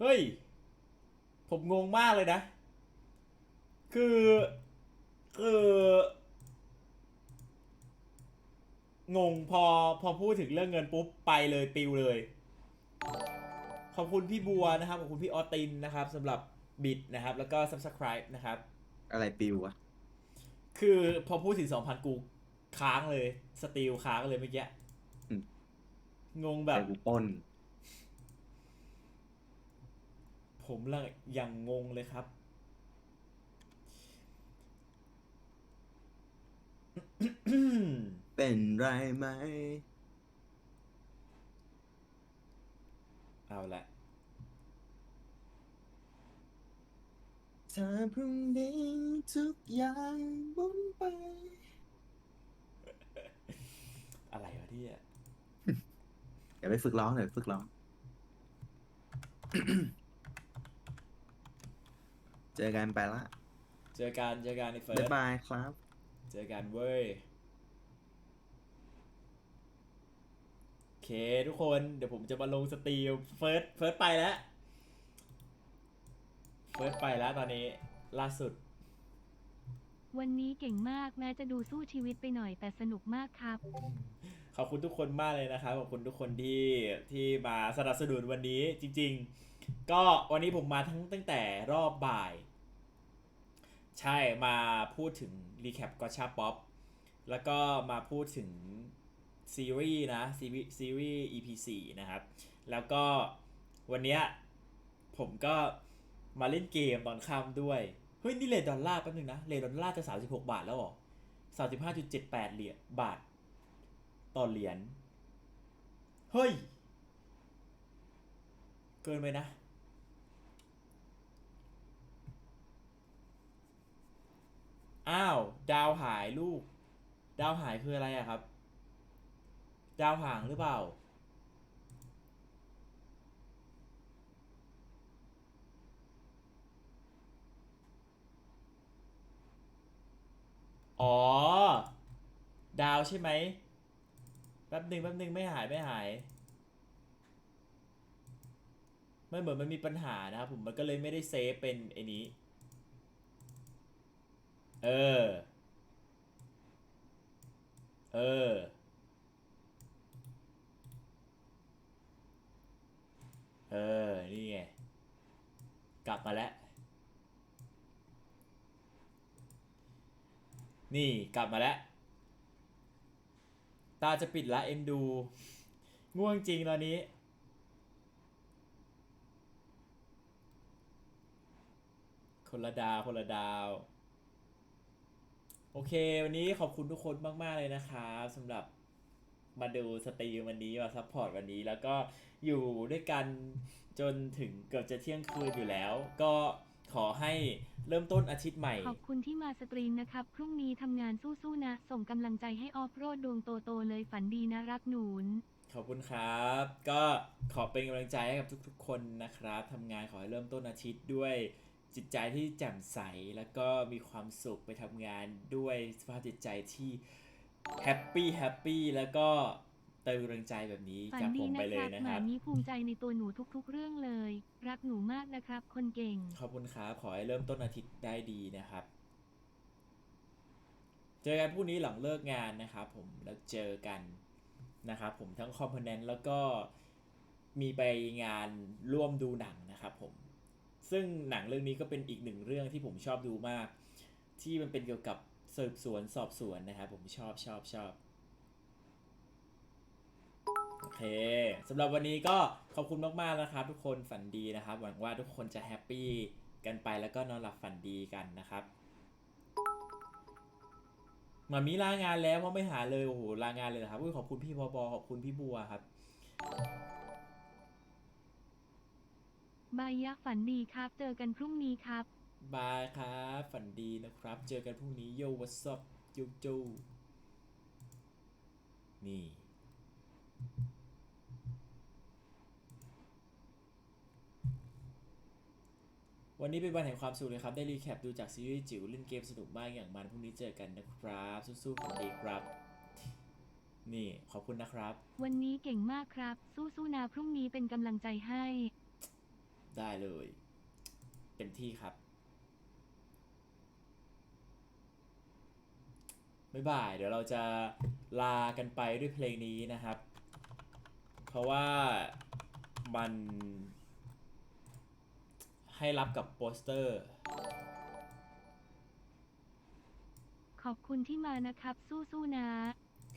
เฮ้ย ผมงงมากเลยนะ คือ คือ งงพอพอพูดถึงเรื่องเงินปุ๊บ ไปเลยปิวเลย ขอบคุณพี่บัวนะครับ ขอบคุณพี่ออตินนะครับสำหรับบิดนะครับ แล้วก็ subscribe นะครับ อะไรปิววะคือพอพูดถึง2,000กูค้างเลย สติลค้างเลยเมื่อกี้อืมงงแบแต่บกูปล้น ผมละยังงงเลยครับ เป็นไรไหม เอาละถ้าพรุ่งนี้ทุกอย่างบุนไป อะไรวะที่เดี๋ยวไปฝึกร้องเดี๋ยวฝึกร้อง เจอกันไปละ เจอกันเจอกันในเฟิร์บ๊ายสบายครับ เจอกันเว้ย โอเคทุกคนเดี๋ยวผมจะมาลงสตรีมเฟิร์สเฟิร์สไปแล้ว เฟิร์สไปแล้วตอนนี้ล่าสุด วันนี้เก่งมากแม้จะดูสู้ชีวิตไปหน่อยแต่สนุกมากครับ ขอบคุณทุกคนมากเลยนะครับขอบคุณทุกคนที่ที่มาสนับสนุนวันนี้จริง ๆ ก็วันนี้ผมมาทั้งตั้งแต่รอบบ่าย ใช่มาพูดถึงรีแคปกอชาป๊อปแล้วก็มาพูดถึงซีรีส์นะซีรีส์ซีรีส์ EP 4นะครับ แล้วก็วันเนี้ยผมก็มาเล่นเกมตอนค่ำด้วย เฮ้ย นี่เลทดอลลาร์แป๊บนึงนะ เลทดอลลาร์จะ 36 บาทแล้วหรอ 35.78 เหรียญบาท ต่อเหรียญ เฮ้ย เกินไปนะ อ้าว ดาวหายลูก ดาวหายคืออะไรอะครับ ดาวหางหรือเปล่า อ๋อ ดาวใช่ไหมแป๊บหนึ่งแป๊บหนึ่งไม่หายไม่หายไม่เหมือนมันมีปัญหานะครับผมมันก็เลยไม่ได้เซฟเป็นไอ้นี้ เออ เออ เออ นี่ไง กลับมาแล้ว นี่กลับมาแล้ว ตาจะปิดละเอ็นดู ง่วงจริงตอนนี้คนละดาวคนละดาว อเค วันนี้ขอบคุณทุกคนมาก ๆ เลยนะครับสำหรับมาดูสตรีมวันนี้มาซัพพอร์ตวันนี้แล้วก็อยู่ด้วยกันจนถึงเกือบจะเที่ยงคืนอยู่แล้ว ก็ขอให้เริ่มต้นอาทิตย์ใหม่ ขอบคุณที่มาสตรีมนะครับ พรุ่งนี้ทำงานสู้ๆนะ ส่งกำลังใจให้ออฟโรดดวงโตๆเลยฝันดีนะรักหนูน ขอบคุณครับ ก็ขอเป็นกำลังใจให้กับทุก ๆ คนนะครับทำงานขอให้เริ่มต้นอาทิตย์ด้วย จิตใจที่แจ่มใสแล้วก็มีความสุขไปทำงานด้วยสภาพจิตใจที่แฮปปี้แฮปปี้แล้วก็เติมกำลังใจแบบนี้ฝันจากดีผมนะไปเลครัยบนะหคมารับ มีภูมิใจในตัวหนูทุกๆ เรื่องเลย รักหนูมากนะครับ คนเก่ง ขอบคุณครับขอให้เริ่มต้นอาทิตย์ได้ดีนะครับ เจอกันพรุ่งนี้หลังเลิกงานนะครับผมแล้วเจอกันนะครับผมทั้งคอมโพเนนต์แล้วก็มีไปงานร่วมดูหนังนะครับผม ซึ่งหนังเรื่องนี้ก็เป็นอีกหนึ่งเรื่องที่ผมชอบดูมาก ที่มันเป็นเกี่ยวกับสืบสวนสอบสวนนะครับผมชอบชอบชอบโอเคสำหรับวันนี้ก็ขอบคุณมากๆนะครับ ทุกคนฝันดีนะครับ หวังว่าทุกคนจะแฮปปี้กันไปแล้วก็นอนหลับฝันดีกันนะครับมามีลางานแล้วเพราะไม่หาเลยโอ้โหลางานเลยเหรอครับขอบคุณพี่บอบอขอบคุณพี่บัวครับ บายยักษ์ฝันดีครับ เจอกันพรุ่งนี้ครับ บายครับ ฝันดีนะครับ เจอกันพรุ่งนี้โยวัสบโยโจนี่ วันนี้เป็นวันแห่งความสุขเลยครับ ได้รีแคปดูจากซีรีส์จิ๋วเล่นเกมสนุกมากอย่างมันพรุ่งนี้เจอกันนะครับ สู้ๆฝันดีครับ นี่ขอบคุณนะครับ วันนี้เก่งมากครับ สู้ๆนะพรุ่งนี้เป็นกำลังใจให้ ได้เลยเต็มที่ครับบ๊ายบายเดี๋ยวเราจะลากันไปด้วยเพลงนี้นะครับ เพราะว่ามันให้รับกับโปสเตอร์ ขอบคุณที่มานะครับ สู้ๆนะ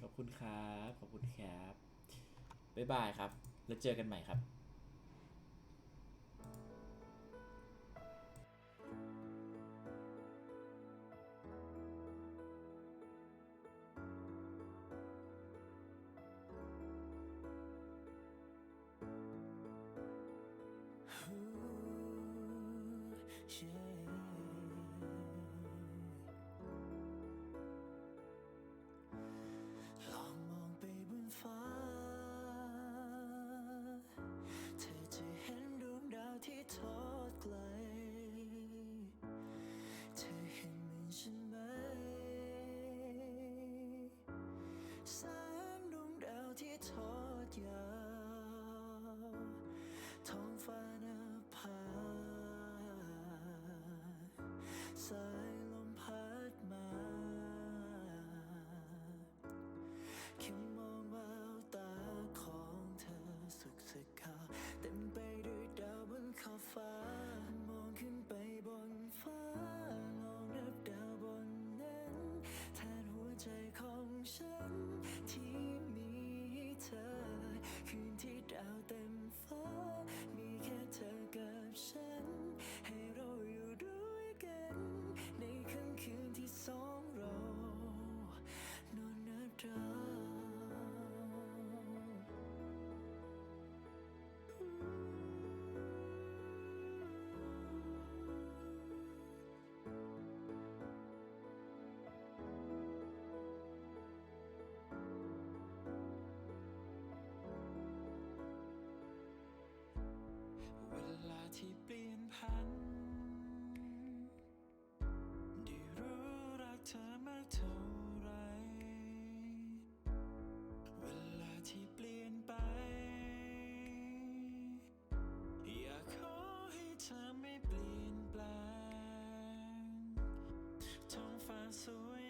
ขอบคุณครับ ขอบคุณครับ บ๊ายบายครับ แล้วเจอกันใหม่ครับ ล แค่มองแววตาของเธอสุขสักขาวเต็มไปด้วยดาวบนขอบฟ้า มองขึ้นไปบนฟ้า ลองนับดาวบนนั้นแทนหัวใจของฉัน ที่มีเธอ คืนที่ดาวเต็ม ท้อ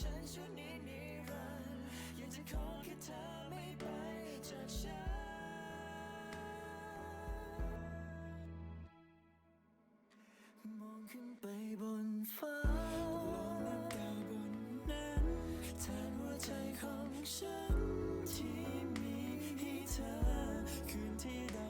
ฉันชั่วนินิรันดร์อยากจะขอแค่เธอไม่ไปจากฉัน มองขึ้นไปบนฟ้าลองนับดาวบนนั้นแทนหัวใจของฉันที่มีให้เธอคืนที่ดาว